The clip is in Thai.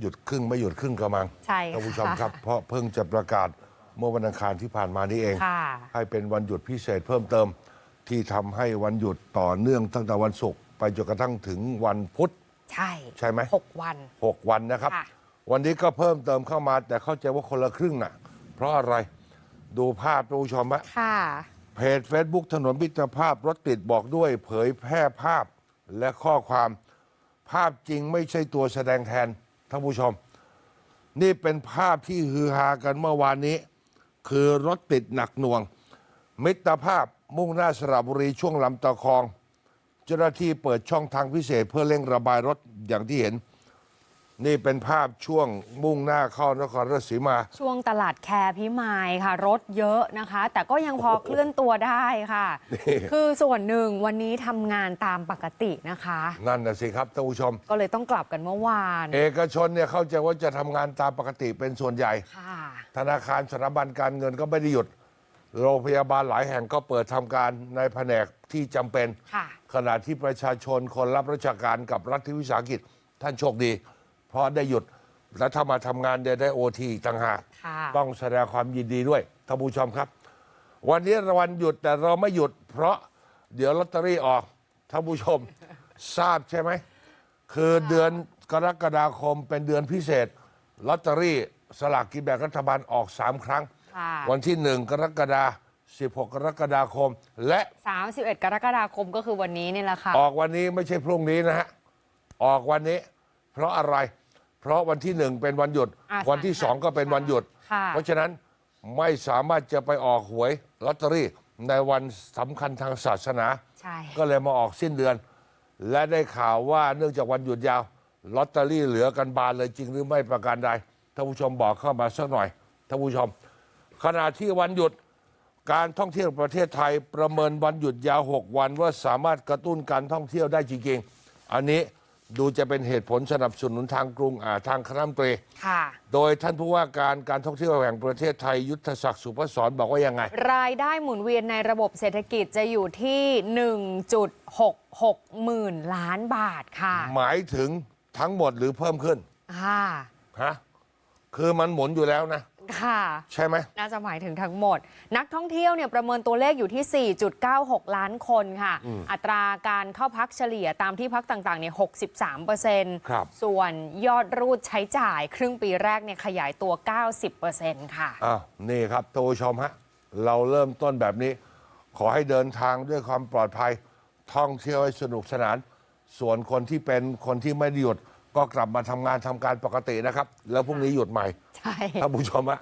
หยุดครึ่งไม่หยุดครึ่งกระมังใช่ค่ะท่านผู้ชมครับ เพราะเพิ่งจะประกาศเมื่อวันอังคารที่ผ่านมานี้เอง ค่ะ ให้เป็นวันหยุดพิเศษเพิ่มเติม ที่ทำให้วันหยุดต่อเนื่องตั้งแต่วันศุกร์ไปจนกระทั่งถึงวันพุธ ใช่ใช่ไหม หกวัน 6 วันนะครับ ค่ะ วันนี้ก็เพิ่มเติมเข้ามา แต่เข้าใจว่าคนละครึ่งน่ะ เพราะอะไรดูภาพท่านผู้ชมฮะ ค่ะ เพจ Facebook ถนนมิตรภาพรถติดบอกด้วย เผยแพร่ภาพและข้อความ ภาพจริงไม่ใช่ตัวแสดงแทน ท่านผู้ชม นี่เป็นภาพที่ฮือฮากันเมื่อวานนี้ คือรถติดหนักหน่วง มิตรภาพมุ่งหน้าสระบุรีช่วงลำตะคอง เจ้าหน้าที่เปิดช่องทางพิเศษเพื่อเร่งระบายรถอย่างที่เห็น นี่เป็นภาพช่วงมุ่งหน้าเข้านครราชสีมา ช่วงตลาดแคร์พิมายค่ะ รถเยอะนะคะ แต่ก็ยังพอเคลื่อนตัวได้ค่ะนี่คือส่วนหนึ่งวันนี้ทำงานตามปกตินะคะ นั่นนะสิครับท่านผู้ชม ก็เลยต้องกลับกันเมื่อวาน เอกชนเนี่ยเข้าใจว่าจะทำงานตามปกติเป็นส่วนใหญ่ค่ะธนาคารสถาบันการเงินก็ไม่ได้หยุด โรงพยาบาลหลายแห่งก็เปิดทำการในแผนกที่จำเป็นค่ะขณะที่ประชาชนคนรับราชการกับรัฐวิสาหกิจท่านโชคดีเพราะได้หยุดและถ้ามาทำงานเดี๋ยวได้โอทีต่างหากค่ะต้องแสดงความยินดีด้วยท่านผู้ชมครับ วันนี้วันหยุดแต่เราไม่หยุด เพราะเดี๋ยวลอตเตอรี่ออกท่านผู้ชม ทราบใช่ไหมคือเดือนกรกฎาคมเป็นเดือนพิเศษลอตเตอรี่สลากกินแบ่งรัฐบาลออกสามครั้ง ค่ะวันที่หนึ่งกรกฎาคม 16 กรกฎาคม และ31 กรกฎาคมก็คือวันนี้นี่แหละค่ะ ออกวันนี้ไม่ใช่พรุ่งนี้นะฮะ ออกวันนี้ เพราะอะไร เพราะวันที่หนึ่งเป็นวันหยุด อ่าวันที่สองก็เป็นวันหยุด ค่ะ เพราะฉะนั้นไม่สามารถจะไปออกหวยลอตเตอรี่ในวันสำคัญทางศาสนา ใช่ ก็เลยมาออกสิ้นเดือน และได้ข่าวว่าเนื่องจากวันหยุดยาวลอตเตอรี่เหลือกันบานเลยจริงหรือไม่ประการใดท่านผู้ชมบอกเข้ามาสักหน่อยท่านผู้ชม ขณะที่วันหยุดการท่องเที่ยวประเทศไทยประเมินวันหยุดยาว 6 วันว่าสามารถกระตุ้นการท่องเที่ยวได้จริงๆ อันนี้ ดูจะเป็นเหตุผลสนับสนุนทางกรุงอ่าทางคณะรัฐมนตรี ค่ะ โดยท่านผู้ว่าการการท่องเที่ยวแห่งประเทศไทยยุทธศักดิ์สุพศรบอกว่ายังไง รายได้หมุนเวียนในระบบเศรษฐกิจจะอยู่ที่ 1.66 หมื่นล้านบาทค่ะหมายถึงทั้งหมดหรือเพิ่มขึ้นค่ะ ฮะคือมันหมุนอยู่แล้วนะ ค่ะ ใช่ไหม น่าจะหมายถึงทั้งหมด นักท่องเที่ยวเนี่ยประเมินตัวเลขอยู่ที่ 4.96 ล้านคนค่ะอัตราการเข้าพักเฉลี่ยตามที่พักต่างๆเนี่ย63เปอร์เซ็นต์ครับ ส่วนยอดรูดใช้จ่ายครึ่งปีแรกเนี่ยขยายตัว 90เปอร์เซ็นต์ค่ะ อ้าวนี่ครับท่านผู้ชมฮะ เราเริ่มต้นแบบนี้ ขอให้เดินทางด้วยความปลอดภัย ท่องเที่ยวให้สนุกสนาน ส่วนคนที่เป็นคนที่ไม่ได้หยุด ก็กลับมาทำงานทำการปกตินะครับ แล้วพรุ่งนี้หยุดใหม่ใช่ ท่านผู้ชมฮะ